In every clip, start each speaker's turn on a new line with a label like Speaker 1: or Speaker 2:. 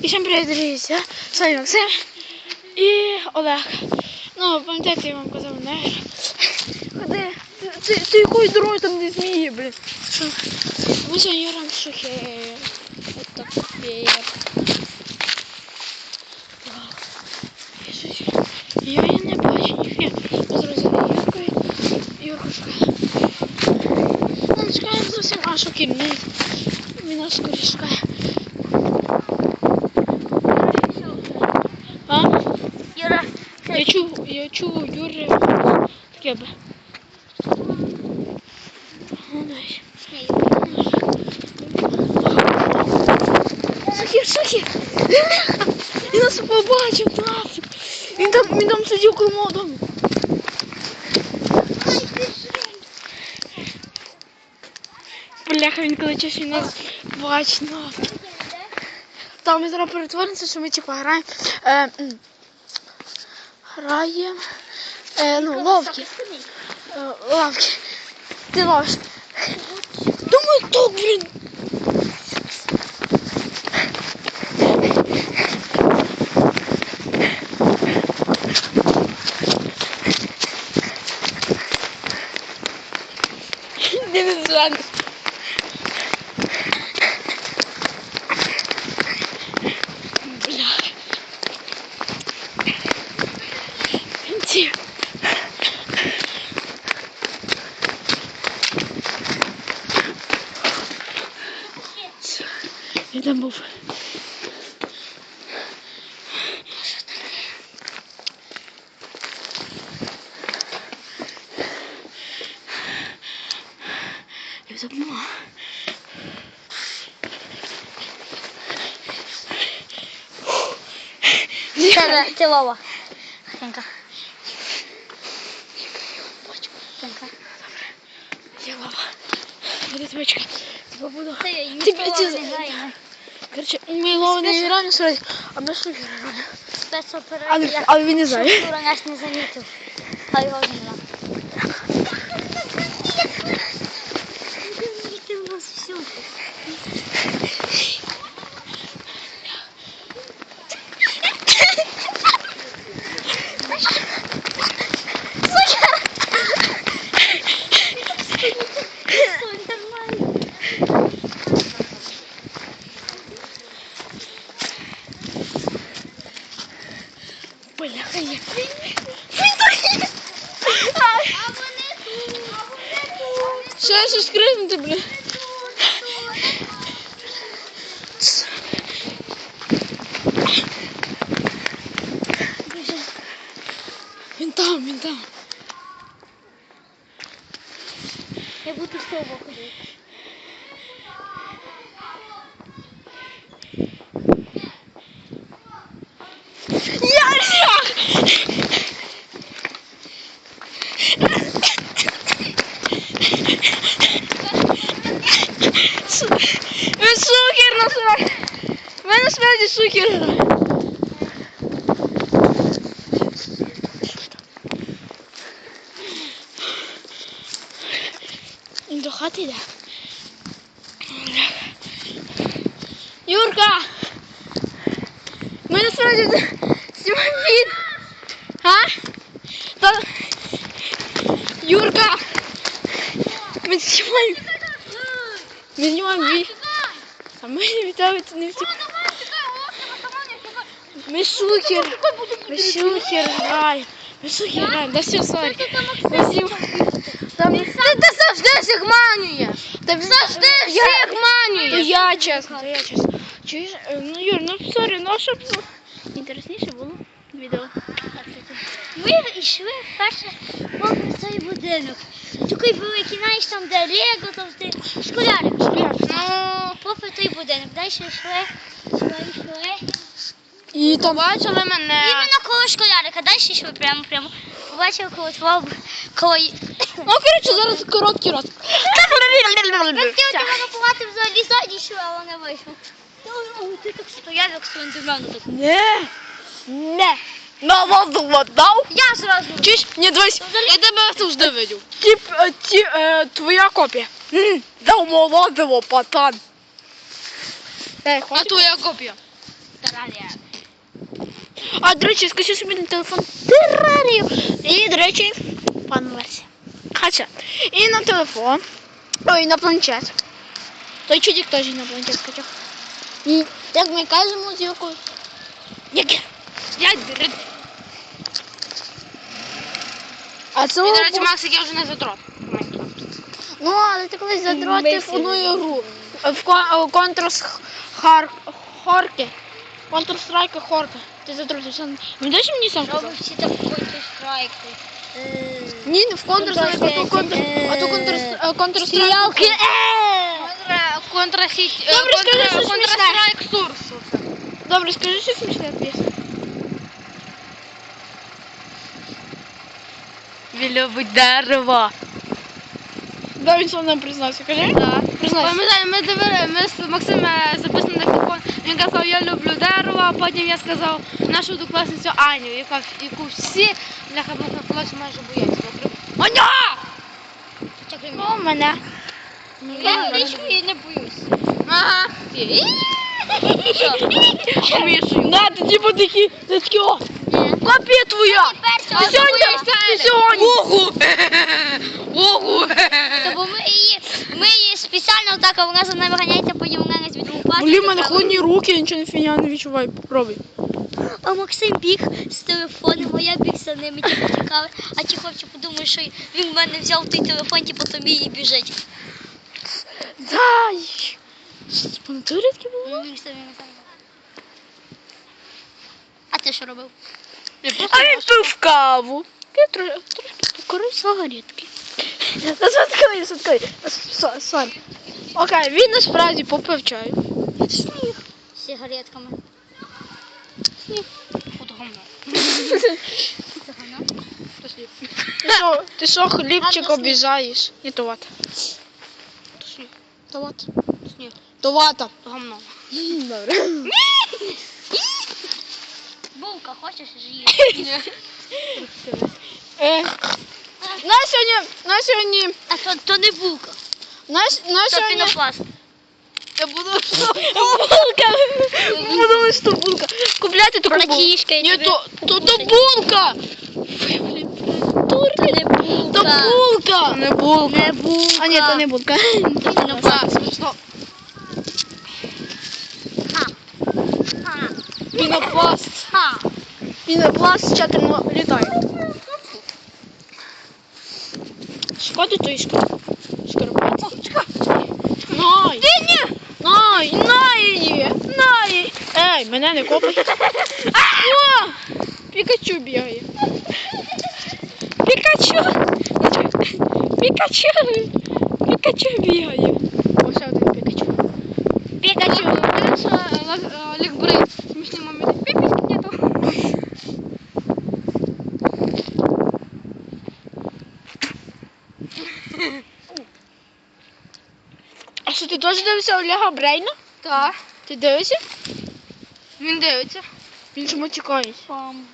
Speaker 1: І всім привіт, дивіться. З вами Максим і Олег. Ну, пам'ятаєте, я вам казав, не Ходи, ти, ти, якоюсь дорогою там не змії, блін. Ми сьогодні граємо в шахи. Это. Так. Я Я її не бачу, ніфіг. Ми зразу Юркою. Юрку шукає. Ну, не шукаємо зовсім, а. Він, він нас скоріше шукає. А?
Speaker 2: Юра,
Speaker 1: Я чув, я чув у Юри таке би. Сухір, сухір! Він нас побачив, нафіг! Він там, він там сидів комодом. Бляха, він коли часі нас бачить, нафіг. Там ми зараз перетворимося, що ми типа граємо. М. Е, ну, ловки. Е, лавки. Ти ловиш. Думаю, тут, блін. Не не звати. Бля. Ті. Я там був. Я забула.
Speaker 2: Ти Вова. Хенька. Хенька.
Speaker 1: Я лава. Буде твочка. Тебе. Ці-
Speaker 2: не.
Speaker 1: Короче, ми лова не граємо сразу, а ми що граємо.
Speaker 2: Спецоперація.
Speaker 1: але він не знає.
Speaker 2: Юра нас не замітив. А його. Ти у нас всюди.
Speaker 1: Я щось крикнути, блін? Він там, він там.
Speaker 2: Я буду з того ходити.
Speaker 1: Я ляг! Ви сукер насправді. Сукер. Він до хати йде. Юрка! Ми насправді знімаємо від. А? Та... Юрка! Ми знімаємо. Ми знімаємо від. А ми не вітаємося не всі. Ми шукер. Ми шукер граємо. Ми шукер граємо. Да все, сорі. Там...
Speaker 2: Ти, ти завжди всіх манюєш.
Speaker 1: Та
Speaker 2: Завжди всіх манюєш.
Speaker 1: я чесно, я чесно. Чуєш? Е, Ну, Юр, ну сорі, ну щоб ну, інтересніше було відео.
Speaker 2: Ми йшли перше попри цей будинок. Такий великий, знаєш, там де Лего, там де школярик. Ну, попри той будинок. Далі йшли, йшли, йшли.
Speaker 1: І то бачили мене.
Speaker 2: Іменно коло школярика, далі йшли прямо, прямо. Побачили коло твого, коло...
Speaker 1: Ну, коротше, зараз короткий рот.
Speaker 2: Ми хотіли тебе ховати взагалі ззаді йшли, але не вийшло. Ну, ти так стояв, як слендермен. так.
Speaker 1: Не. Не. На воздух дав.
Speaker 2: Я зразу.
Speaker 1: Чуєш? Ні, дивись, я тебе завжди видів. Тип, е, ті, е, твоя копія. М, Дав молодого, пацан.
Speaker 3: А твоя копія?
Speaker 2: терарія.
Speaker 1: А, до речі, скачу собі на телефон терарію. І, до речі, пан версія. Хоча. І на телефон. Ой, на планшет. Той чудик теж на планшет скачав. І, як ми кажемо з якою. Як? Я А це
Speaker 3: І, до речі, Максик, я вже не задрот.
Speaker 1: Ну, але ти колись задротив одну
Speaker 2: всі
Speaker 1: ігру. В кон- в Контрас Хар Хорки. Counter Strike Хорка. Ти. Ну дай мені сам
Speaker 2: Що
Speaker 1: казав.
Speaker 2: всі так хочете страйки? Е,
Speaker 1: Ні, не в Counter Strike, а то Counter, а то Counter, Counter
Speaker 2: Стрілки.
Speaker 1: Strike.
Speaker 2: Е!
Speaker 3: Контрасіті.
Speaker 1: Добре, скажи смішне.
Speaker 3: Контрастрайк Сурс.
Speaker 1: Добре, скажи щось смішне.
Speaker 3: Він любить дерево.
Speaker 1: Да, він сам нам признався, кажи.
Speaker 3: Так.
Speaker 1: Признайся.
Speaker 3: Пам'ятаю, ми дивили, ми з Максимом на телефон. Він казав, я люблю дерево, а потім я сказав нашу однокласницю Аню, яка, яку всі бляха класі майже бояться. Аня!
Speaker 1: О, мене.
Speaker 2: Я річку і не боюсь.
Speaker 3: Ага. Що?
Speaker 1: На, ти типу такі, ти такі, о, копія твоя. Ти сьогодні, ти сьогодні.
Speaker 3: Ого! Ого!
Speaker 2: Бо ми її, ми її спеціально так, а вона за нами ганяється, потім вона відлупати.
Speaker 1: Блін, в мене холодні руки, я нічого не фіня не відчуваю. Попробуй.
Speaker 2: А Максим біг з телефоном, а я біг за ними, типу чекали. А ті хлопці подумали, що він в мене взяв той телефон, типу то мій і біжить.
Speaker 1: Дай. Що це по було?
Speaker 2: Ну, він собі не знає. А ти що робив?
Speaker 1: А він пив каву. Я трошки, покорив сигаретки. Заткни, заткни. Окей, він насправді попив чаю. Сніг.
Speaker 2: Сигаретками.
Speaker 3: От гамно.
Speaker 2: Це гано.
Speaker 3: Пошли.
Speaker 1: Ти що, ти що хлібчик
Speaker 2: то
Speaker 1: обіжаєш? Ні, то вата. То.
Speaker 3: Сніг.
Speaker 1: То вата. Добре.
Speaker 2: Булка, хочеш жиє?
Speaker 1: Е, на сьогодні, на сьогодні,
Speaker 2: А то, то не булка,
Speaker 1: на, с- на
Speaker 2: то
Speaker 1: сьогодні...
Speaker 2: пінопласт.
Speaker 3: Я буду...
Speaker 1: Булка! Подумай, що булка. Купляйте таку булку.
Speaker 2: Братішка, я
Speaker 1: Ні,
Speaker 2: тобі-
Speaker 1: то, то, то булка!
Speaker 2: То не
Speaker 1: То
Speaker 2: булка.
Speaker 1: булка!
Speaker 3: Не булка.
Speaker 2: Не булка.
Speaker 1: А ні, то не булка.
Speaker 2: То.
Speaker 3: Стоп.
Speaker 2: А. А.
Speaker 1: Пінопласт. Пінопласт чатерно літає. Шкода тої шкарпетки. Най! Най! Най її! Най! її. Ей, мене не копай. О! Пікачу бігає. Пікачу! Пікачу! Пікачу бігає. Ось ще один Пікачу. Пікачу!
Speaker 3: Знаєш, е, Олег Брин. Смішні моменти. Піпіськи нету.
Speaker 1: А що ти теж дивишся Олега Брейна?
Speaker 3: Так.
Speaker 1: Ти дивишся?
Speaker 3: Він дивиться.
Speaker 1: Він чому тікає?
Speaker 2: Пам.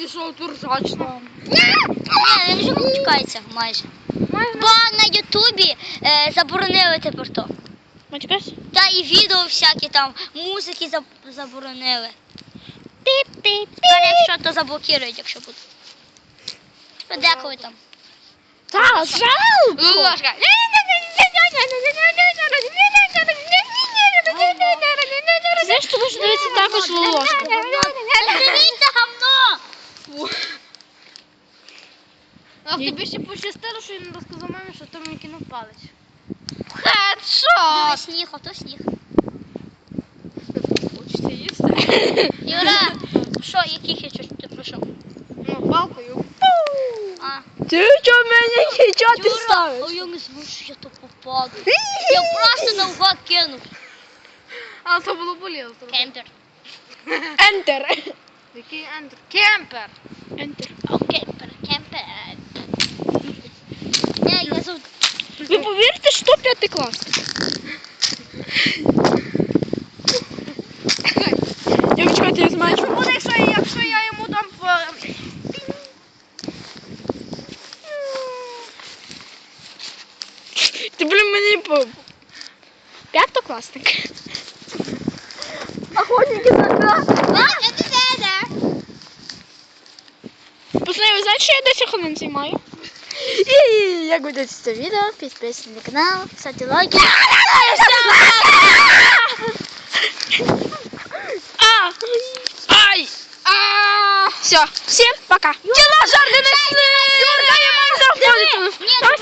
Speaker 3: І що тут ржачно?
Speaker 2: Ні, він не чекається майже. Бо на Ютубі е, заборонили тепер то.
Speaker 1: Матікаєшся?
Speaker 2: Та і відео всякі там, музики заб- заборонили. Тепер якщо то заблокують, якщо буде. Ну, деколи там.
Speaker 1: Та, жалко!
Speaker 3: Ложка.
Speaker 1: Знаєш, що можна дивитися також ложку?
Speaker 2: Дивіться гавно!
Speaker 3: А тобі ще пощастило, що він розказав мамі, що ти мені кинув палець. Хедшот!
Speaker 2: сніг, ото сніг.
Speaker 3: Хочеться їсти.
Speaker 2: Юра, що, яких я щось ти пройшов?
Speaker 3: Ну, палкою.
Speaker 2: А,
Speaker 1: Ти що мене нічого ти
Speaker 2: Юра, а я не знаю, що я то попаду. Я просто наугад кинув.
Speaker 3: Але це було боліло.
Speaker 2: Кемпер.
Speaker 1: Ентер.
Speaker 3: Який ентер? Кемпер.
Speaker 1: Ентер.
Speaker 2: О, кемпер, кемпер. Я, я зов...
Speaker 1: Ви повірите, що п'ятий клас? Дівчатка, я знаю, що
Speaker 3: Буде, якщо, я- якщо я йому дам по...
Speaker 1: Ти, блін, мені по... П'ятокласник. Охотники за красным. Пацаны, вы знаете, что я до сих пор не знімаю? И я буду это видео, подписывайтесь на канал, ставьте лайки. А! А! Ай! А! Все, всем пока. Дела жарные! Юрка, я могу заходить!